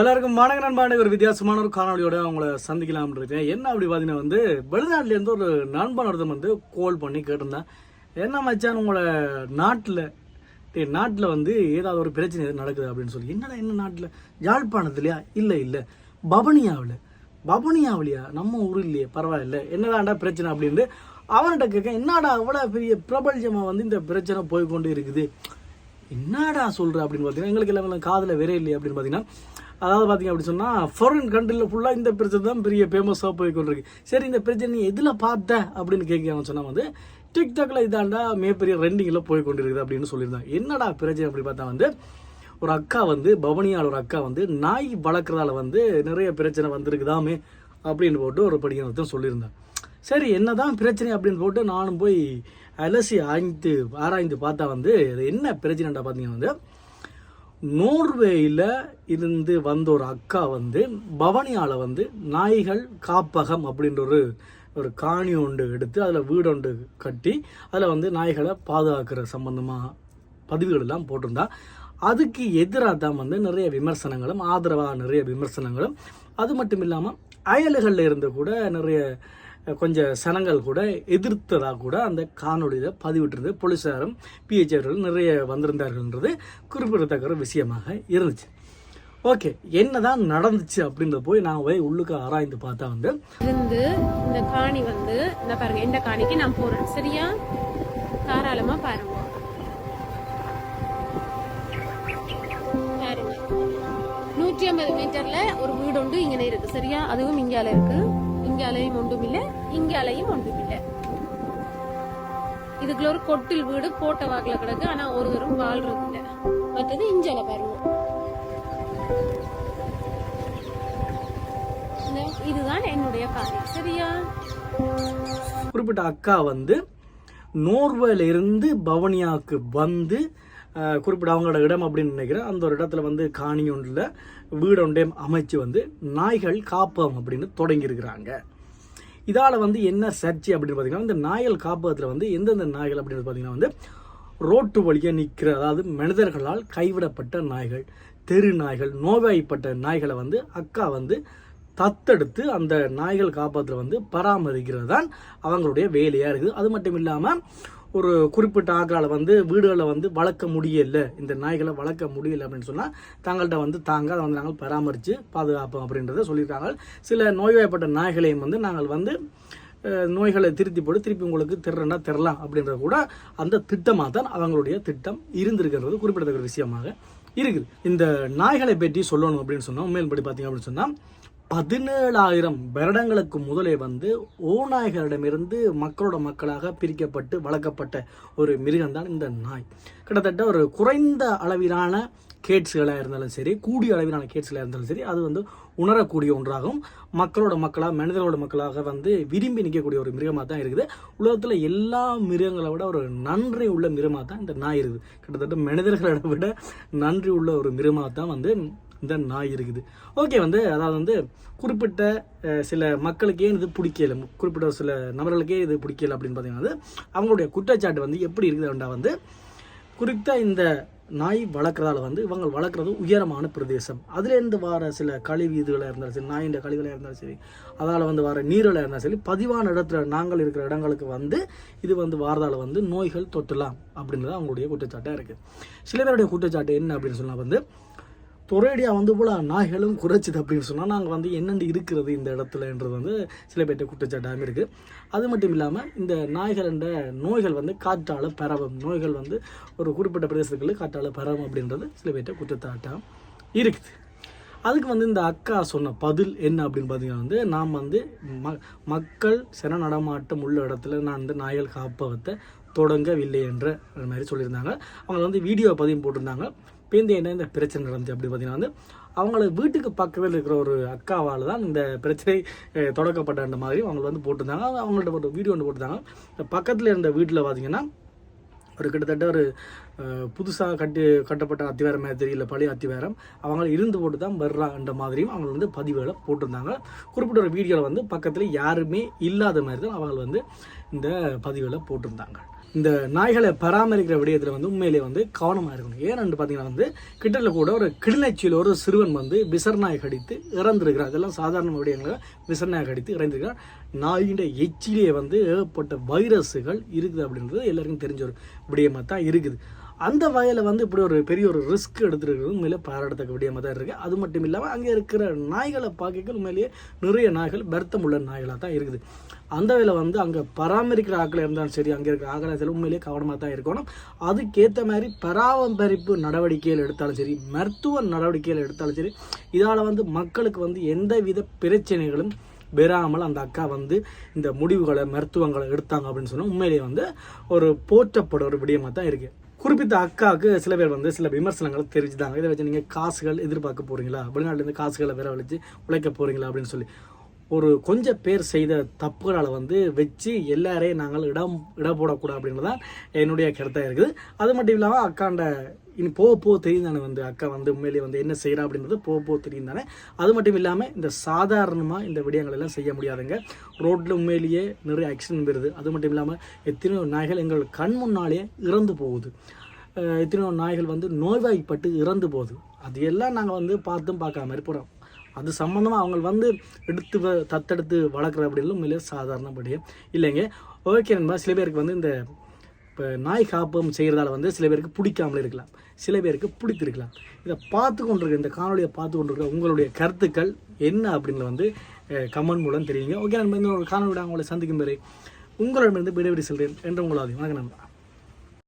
எல்லாருக்கும் வணக்க நண்பான ஒரு வித்தியாசமான ஒரு காணொலியோட அவங்கள சந்திக்கலாம்னு இருக்கேன். என்ன அப்படி பார்த்தீங்கன்னா வந்து வெளிநாட்டிலேருந்து ஒரு நண்பன் ஒருத்தன் வந்து கால் பண்ணி கேட்டிருந்தேன். என்ன மச்சான் உங்களை நாட்டில் நாட்டில் வந்து ஏதாவது ஒரு பிரச்சனை எதுவும் நடக்குது அப்படின்னு சொல்லி. என்னடா என்ன நாட்டில்? யாழ்ப்பாணத்துலையா? இல்லை இல்லை. பபனியாவில் பபனியாவிலையா நம்ம ஊர் இல்லையே பரவாயில்ல. என்னதான்டா பிரச்சனை அப்படின்ட்டு அவன்கிட்ட கேட்க என்னடா அவ்வளோ பெரிய பிரபஞ்சமாக வந்து இந்த பிரச்சனை போய் கொண்டு இருக்குது? என்னடா சொல்கிற அப்படின்னு பார்த்தீங்கன்னா எங்களுக்கு எல்லாம் காதில் வேற இல்லையே அப்படின்னு பார்த்தீங்கன்னா அதாவது பார்த்தீங்க அப்படி சொன்னால் ஃபாரின் கண்ட்ரியில் ஃபுல்லாக இந்த பிரச்சனை தான் பெரிய ஃபேமஸாக போய் கொண்டிருக்கு. சரி இந்த பிரச்சனை நீ எதில் பார்த்த அப்படின்னு கேட்க சொன்னால் வந்து டிக்டாக்ல இதாண்டா மிகப்பெரிய ரெண்டிங்கில் போய் கொண்டிருக்குது அப்படின்னு சொல்லியிருந்தாங்க. என்னடா பிரச்சனை அப்படி பார்த்தா வந்து ஒரு அக்கா வந்து பவனியால் ஒரு அக்கா வந்து நாய் வளர்க்குறதால வந்து நிறைய பிரச்சனை வந்திருக்குதாமே அப்படின்னு போட்டு ஒரு படிக்கிறதும் சொல்லியிருந்தேன் சரி என்னதான் பிரச்சனை அப்படின்னு போட்டு நானும் போய் அலசி ஆய்ந்து ஆராய்ந்து பார்த்தா வந்து அது என்ன பிரச்சனைடா பார்த்தீங்கன்னா வந்து நோர்வேயில் இருந்து வந்த ஒரு அக்கா வந்து பவனியால் வந்து நாய்கள் காப்பகம் அப்படின்ற ஒரு ஒரு காணி ஒன்று எடுத்து அதில் வீடு ஒன்று கட்டி அதில் வந்து நாய்களை பாதுகாக்கிற சம்பந்தமாக பதிவுகள் எல்லாம் போட்டிருந்தா அதுக்கு எதிராக தான் வந்து நிறைய விமர்சனங்களும் ஆதரவாக நிறைய விமர்சனங்களும் அது மட்டும் இல்லாமல் அயல்களில் இருந்து கூட நிறைய கொஞ்சம் சனங்கள் கூட எதிர்த்ததாக கூட அந்த காணொலியில் பதிவிட்டிருந்தது. போலீஸாரும் பிஹெச்ஆர்கள் நிறைய வந்திருந்தார்கள்ன்றது குறிப்பிடத்தக்க ஒரு விஷயமாக இருந்துச்சு. ஓகே என்னதான் நடந்துச்சு அப்படின்றத போய் நான் போய் உள்ளுக்கு ஆராய்ந்து பார்த்தா வந்து இருந்து இந்த காணி வந்து இந்த பாருங்க இந்த காணிக்கு நான் போறேன். சரியா? தாராளமா பாருங்க. பாருங்க. நூற்றி ஐம்பது மீட்டர்ல ஒரு வீடு உண்டு இங்கே இருக்கு. சரியா? அதுவும் இங்கால இருக்கு. அலையும் ஒன்றும் இல்ல இங்காலையும் ஒன்றும் ஒன்றுமில்லை. இதுக்குள்ள ஒரு கொட்டில் வீடு போட்ட வாக்கில் கிடக்கு. ஆனா ஒருவரும் வாழ்றது இல்லை மற்றது இஞ்சால பருவம் இதுதான் என்னுடைய காணி சரியா? குறிப்பிட்ட அக்கா வந்து நோர்வேல இருந்து பவனியாவுக்கு வந்து குறிப்பிட்ட அவங்களோட இடம் அப்படின்னு நினைக்கிறேன். அந்த ஒரு இடத்துல வந்து காணி ஒன்றில் வீடு ஒன்றே அமைச்சு வந்து நாய்கள் காப்பம் அப்படின்னு தொடங்கியிருக்கிறாங்க. இதால் வந்து என்ன சர்ச்சை அப்படின்னு பார்த்தீங்கன்னா இந்த நாய்கள் காப்பகத்தில் வந்து எந்தெந்த நாய்கள் அப்படின்னு பார்த்தீங்கன்னா வந்து ரோட்டு வழியாக நிற்கிற அதாவது மனிதர்களால் கைவிடப்பட்ட நாய்கள் தெரு நாய்கள் நோய்வாய்ப்பட்ட நாய்களை வந்து அக்கா வந்து தத்தெடுத்து அந்த நாய்கள் காப்பகத்தில் வந்து பராமரிக்கிறது தான் அவங்களுடைய வேலையாக இருக்குது. அது மட்டும் இல்லாமல் ஒரு குறிப்பிட்ட ஆக்கால வந்து வீடுகளை வந்து வளர்க்க முடியல. இந்த நாய்களை வளர்க்க முடியல அப்படின்னு சொன்னால் தாங்கள்கிட்ட வந்து தாங்க அதை வந்து நாங்கள் பராமரித்து பாதுகாப்போம் அப்படின்றத சொல்லியிருக்காங்க. சில நோய்வாய்ப்பட்ட நாய்களையும் வந்து நாங்கள் வந்து நோய்களை திருத்தி போட்டு திருப்பி உங்களுக்கு திறனா திரலாம் அப்படின்றது கூட அந்த திட்டமாக தான் அவங்களுடைய திட்டம் இருந்திருக்கிறது குறிப்பிடத்தக்க விஷயமாக இருக்குது. இந்த நாய்களை பற்றி சொல்லணும் அப்படின்னு சொன்னால் உண்மையின்படி பார்த்தீங்க அப்படின்னு சொன்னால் பதினேழாயிரம் வருடங்களுக்கு முதலே வந்து ஓநாய்களிடமிருந்து மக்களோட மக்களாக பிரிக்கப்பட்டு வளர்க்கப்பட்ட ஒரு மிருகம்தான் இந்த நாய். கிட்டத்தட்ட ஒரு குறைந்த அளவிலான கேட்ஸ்களாக இருந்தாலும் சரி கூடிய அளவிலான கேட்ஸ்களாக இருந்தாலும் சரி அது வந்து உணரக்கூடிய ஒன்றாகும். மக்களோட மக்களாக மனிதர்களோட மக்களாக வந்து விரும்பி நிற்கக்கூடிய ஒரு மிருகமாக தான் இருக்குது. உலகத்தில் எல்லா மிருகங்களை விட ஒரு நன்றி உள்ள மிருகமாக தான் இந்த நாய் இருக்குது. கிட்டத்தட்ட மனிதர்களை விட நன்றி உள்ள ஒரு மிருகமாக தான் வந்து இந்த நாய் இருக்குது. ஓகே வந்து அதாவது வந்து குறிப்பிட்ட சில மக்களுக்கே இது பிடிக்கல. குறிப்பிட்ட சில நபர்களுக்கே இது பிடிக்கல அப்படின்னு பார்த்தீங்கன்னா அவங்களுடைய குற்றச்சாட்டு வந்து எப்படி இருக்குதுன்னா வந்து குறித்த இந்த நாய் வளர்க்குறதால வந்து இவங்க வளர்க்குறது உயரமான பிரதேசம். அதுலேருந்து வர சில கழிவு இதுகளாக இருந்தாலும் சரி நாயின் கழிவுகளாக இருந்தாலும் சரி அதால் வந்து வர நீரலாக இருந்தாலும் சரி பதிவான இடத்துல நாங்கள் இருக்கிற இடங்களுக்கு வந்து இது வந்து வாரதால் வந்து நோய்கள் தொற்றலாம் அப்படின்றது அவங்களுடைய குற்றச்சாட்டாக இருக்குது சில பேருடைய குற்றச்சாட்டு என்ன அப்படின்னு சொன்னால் வந்து துறையடியா வந்து போல நாய்களும் குறைச்சிது அப்படின்னு சொன்னால் நாங்கள் வந்து என்னென்று இருக்கிறது இந்த இடத்துலன்றது வந்து சில பேர்ட்ட குற்றச்சாட்டாகவும் இருக்குது அது மட்டும் இல்லாமல் இந்த நாய்களண்ட நோய்கள் வந்து காற்றால் பரவும். நோய்கள் வந்து ஒரு குறிப்பிட்ட பிரதேசத்துக்குள்ளே காற்றால் பரவும் அப்படின்றது சில பேர்ட்ட குற்றச்சாட்டாக இருக்குது. அதுக்கு வந்து இந்த அக்கா சொன்ன பதில் என்ன அப்படின்னு பார்த்தீங்கன்னா வந்து நாம் வந்து ம மக்கள் சின நடமாட்டம் உள்ள இடத்துல நான் வந்து நாய்கள் காப்பகத்தை தொடங்கவில்லை என்ற மாதிரி சொல்லியிருந்தாங்க. அவங்க வந்து வீடியோ பதிவு போட்டிருந்தாங்க. பேருந்து என்ன இந்த பிரச்சனை நடந்துச்சு அப்படின்னு பார்த்தீங்கன்னா வந்து அவங்கள வீட்டுக்கு பக்கத்தில் இருக்கிற ஒரு அக்காவால் தான் இந்த பிரச்சனை தொடக்கப்பட்ட மாதிரி அவங்க வந்து போட்டிருந்தாங்க. அவங்கள்ட்ட ஒரு வீடியோ ஒன்று போட்டிருந்தாங்க. பக்கத்தில் இருந்த வீட்டில் பார்த்தீங்கன்னா ஒரு கிட்டத்தட்ட ஒரு புதுசாக கட்டி கட்டப்பட்ட அத்திவாரம் மாதிரி தெரியல பழைய அத்திவாரம். அவங்க இருந்து போட்டு தான் வர்றான்ற மாதிரியும் அவங்க வந்து பதிவில் போட்டிருந்தாங்க. குறிப்பிட்ட ஒரு வீடியோவில் வந்து பக்கத்தில் யாருமே இல்லாத மாதிரி தான் அவங்க வந்து இந்த பதிவில் போட்டிருந்தாங்க. இந்த நாய்களை பராமரிக்கிற விடயத்தில் வந்து உண்மையிலேயே வந்து கவனமாக இருக்கணும். ஏன்னு பார்த்தீங்கன்னா வந்து கிட்டத்தில் கூட ஒரு கிளிநொச்சியில் ஒரு சிறுவன் வந்து விசர்நாய் கடித்து இறந்துருக்கிறார். அதெல்லாம் சாதாரண விடயங்களை? விசர்நாய் கடித்து இறந்துருக்கிறார். நாயின் எச்சிலே வந்து ஏகப்பட்ட வைரஸுகள் இருக்குது அப்படின்றது எல்லாருக்கும் தெரிஞ்ச ஒரு விடயமாக தான் இருக்குது. அந்த வகையில் வந்து இப்படி ஒரு பெரிய ஒரு ரிஸ்க் எடுத்துருக்கிறது உண்மையிலே பாராட்டத்தக்க விடயமாக தான் இருக்குது அது மட்டும் இல்லாமல் அங்கே இருக்கிற நாய்களை பார்க்க உண்மையிலேயே நிறைய நாய்கள் வருத்தம் உள்ள நாய்களாக தான் இருக்குது. அந்த வகையில் வந்து அங்கே பராமரிக்கிற ஆக்கள் இருந்தாலும் சரி அங்கே இருக்கிற ஆக்களை சரி உண்மையிலேயே கவனமாக தான் இருக்கணும். அதுக்கேற்ற மாதிரி பராமரிப்பு நடவடிக்கைகள் எடுத்தாலும் சரி மருத்துவ நடவடிக்கைகள் எடுத்தாலும் சரி இதால் வந்து மக்களுக்கு வந்து எந்தவித பிரச்சனைகளும் பெறாமல் அந்த அக்கா வந்து இந்த முடிவுகளை மருத்துவங்களை எடுத்தாங்க அப்படின்னு சொன்னால் உண்மையிலேயே வந்து ஒரு போற்றப்பட ஒரு விடயமாக தான் இருக்குது குறிப்பிட்ட அக்காவுக்கு சில பேர் வந்து சில விமர்சனங்களை தெரிஞ்சுதாங்க. இதை வச்சு நீங்கள் காசுகள் எதிர்பார்க்க போகிறீங்களா வெளிநாட்டிலேருந்து காசுகளை வரவழைச்சு உழைக்க போகிறீங்களா அப்படின்னு சொல்லி. ஒரு கொஞ்சம் பேர் செய்த தப்புகளால் வந்து வச்சு எல்லாரையும் நாங்கள் இடம் இடம் போடக்கூடாது அப்படின்றதான் என்னுடைய கருத்தாக இருக்குது. அது மட்டும் இல்லாமல் அக்காண்ட இனி போக போக தெரியும் தானே வந்து அக்கா வந்து உண்மையிலேயே வந்து என்ன செய்கிறா அப்படின்றது போக போக தெரியும் தானே. அது மட்டும் இல்லாமல் இந்த சாதாரணமாக இந்த விடயங்கள் எல்லாம் செய்ய முடியாதுங்க. ரோட்டில் உண்மையிலேயே நிறைய ஆக்சிடென்ட் வருது. அது மட்டும் இல்லாமல் எத்தனையோ நாய்கள் எங்கள் கண் முன்னாலேயே இறந்து போகுது. எத்தனையோ நாய்கள் வந்து நோய்வாய்ப்பட்டு இறந்து போகுது. அது எல்லாம் நாங்கள் வந்து பார்த்தும் பார்க்காம இருப்போம். அது சம்மந்தமாக அவங்க வந்து எடுத்து வ- தத்தெடுத்து வளர்க்குற அப்படின்லாம் உண்மையிலே சாதாரணப்படியே இல்லைங்க. ஓகே நண்பா சில பேருக்கு வந்து இந்த இப்போ நாய் காப்பம் செய்கிறதால வந்து சில பேருக்கு பிடிக்காமல் இருக்கலாம். சில பேருக்கு பிடித்திருக்கலாம். இதை பார்த்து கொண்டிருக்க இந்த காணொலியை பார்த்து கொண்டிருக்க உங்களுடைய கருத்துக்கள் என்ன அப்படின்னு வந்து கமெண்ட் மூலம் தெரியுங்க. ஓகே நண்பா இந்த ஒரு காணொலியோட உங்களை சந்திக்கும் வரை உங்களிடமிருந்து விடைபெறி செல்கிறேன் என்று உங்களாது வணக்கம் நண்பா.